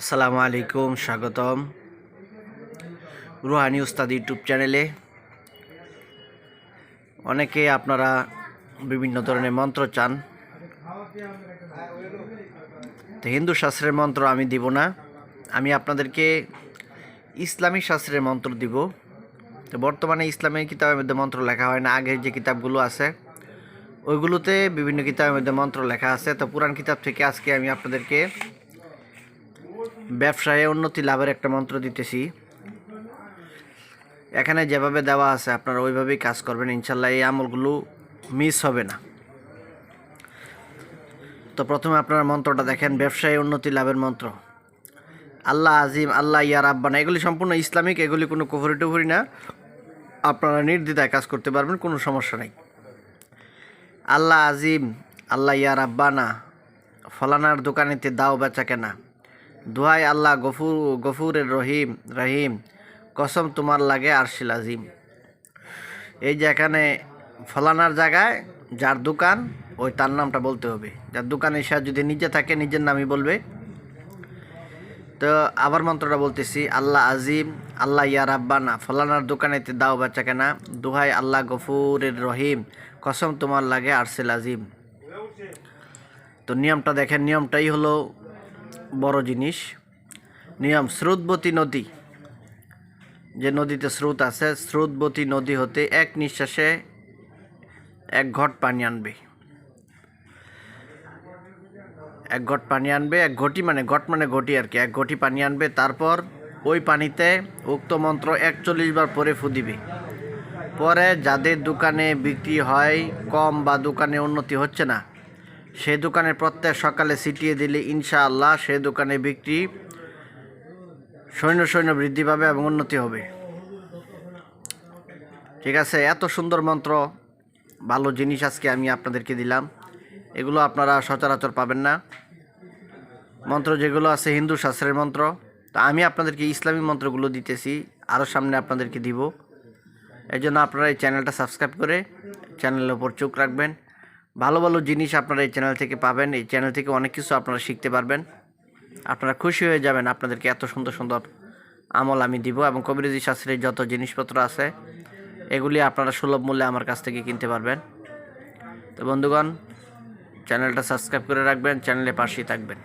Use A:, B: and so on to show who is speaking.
A: আসসালামু আলাইকুম, স্বাগতম রুহানি উস্তাদ ইউটিউব চ্যানেলে। অনেকে আপনারা বিভিন্ন ধরনের মন্ত্র চান। তো হিন্দু শাস্ত্রের মন্ত্র আমি দিব না। আমি আপনাদেরকে ইসলামী শাস্ত্রের মন্ত্র দিব। তো বর্তমানে ইসলামী কিতাবের মধ্যে মন্ত্র লেখা হয় না, আগের যে কিতাবগুলো আছে, ওইগুলোতে বিভিন্ন কিতাবের মধ্যে মন্ত্র লেখা আছে। তো পুরান কিতাব থেকে আজকে আমি আপনাদেরকে ব্যবসায় উন্নতি লাভের একটা মন্ত্র দিতেছি। এখানে যেভাবে দেওয়া আছে আপনারা ওইভাবেই কাজ করবেন, ইনশাল্লাহ এই আমলগুলো মিস হবে না। তো প্রথমে আপনারা মন্ত্রটা দেখেন, ব্যবসায় উন্নতি লাভের মন্ত্র। আল্লাহ আজিম, আল্লাহ ইয়ার আব্বানা এগুলি সম্পূর্ণ ইসলামিক, এগুলি কোনো কুফরি টুফরি না। আপনারা নির্দ্বিধায় কাজ করতে পারবেন, কোনো সমস্যা নেই। আল্লাহ আজিম, আল্লাহ ইয়ার আব্বানা ফলানার দোকানেতে দাও বেচা কেনা। দোহাই আল্লাহ গফুর, গফুরের রহিম রহিম, কসম তোমার লাগে আরশিল আজিম। এই যে এখানে ফলানার জায়গায় যার দোকান, ওই তার নামটা বলতে হবে। যার দোকানে সে যদি নিজে থাকে, নিজের নামই বলবে। তো আবার মন্ত্রটা বলতেছি, আল্লাহ আজিম, আল্লাহ ইয়া রাব্বানা, ফলানার দোকানেতে দাও বাচ্চা কেনা। দোহাই আল্লাহ গফুরের রহিম, কসম তোমার লাগে আরসেল আজিম। তো নিয়মটা দেখেন, নিয়মটাই হলো বড় জিনিস। নিয়ম স্রোতবতী নদী। যে নদীতে স্রোত আছে স্রোতবতী নদী হতে এক নিঃশ্বাসে এক ঘট পানি আনবে। এক ঘট পানি আনবে, এক ঘটি মানে ঘট মানে ঘটি আর কি, এক ঘটি পানি আনবে, তারপর ওই পানিতে উক্ত মন্ত্র একচল্লিশ বার পরে ফুদিবে পরে যাদের দোকানে বিক্রি হয়, কম বা দোকানে উন্নতি হচ্ছে না সে দোকানে প্রত্যেক সকালে ছিটিয়ে দিলে ইনশাআল্লাহ সে দোকানে বিক্রি সৈন্য সৈন্য বৃদ্ধি পাবে এবং উন্নতি হবে। ঠিক আছে, এত সুন্দর মন্ত্র, ভালো জিনিস আজকে আমি আপনাদেরকে দিলাম। এগুলো আপনারা সচরাচর পাবেন না। মন্ত্র যেগুলো আছে হিন্দু শাস্ত্রের মন্ত্র, তা আমি আপনাদেরকে ইসলামী মন্ত্রগুলো দিতেছি আরও সামনে আপনাদেরকে দিব। এই জন্য আপনারা এই চ্যানেলটা সাবস্ক্রাইব করে চ্যানেলের ওপর চোখ রাখবেন। ভালো ভালো জিনিস আপনারা এই চ্যানেল থেকে পাবেন। এই চ্যানেল থেকে অনেক কিছু আপনারা শিখতে পারবেন। আপনারা খুশি হয়ে যাবেন আপনাদেরকে এত সুন্দর সুন্দর আমল আমি দিব এবং কবিরাজি শাস্ত্রের যত জিনিসপত্র আছে, এগুলি আপনারা সুলভ মূল্যে আমার কাছ থেকে কিনতে পারবেন। তো বন্ধুগণ, চ্যানেলটা সাবস্ক্রাইব করে রাখবেন চ্যানেলে পাশেই থাকবেন।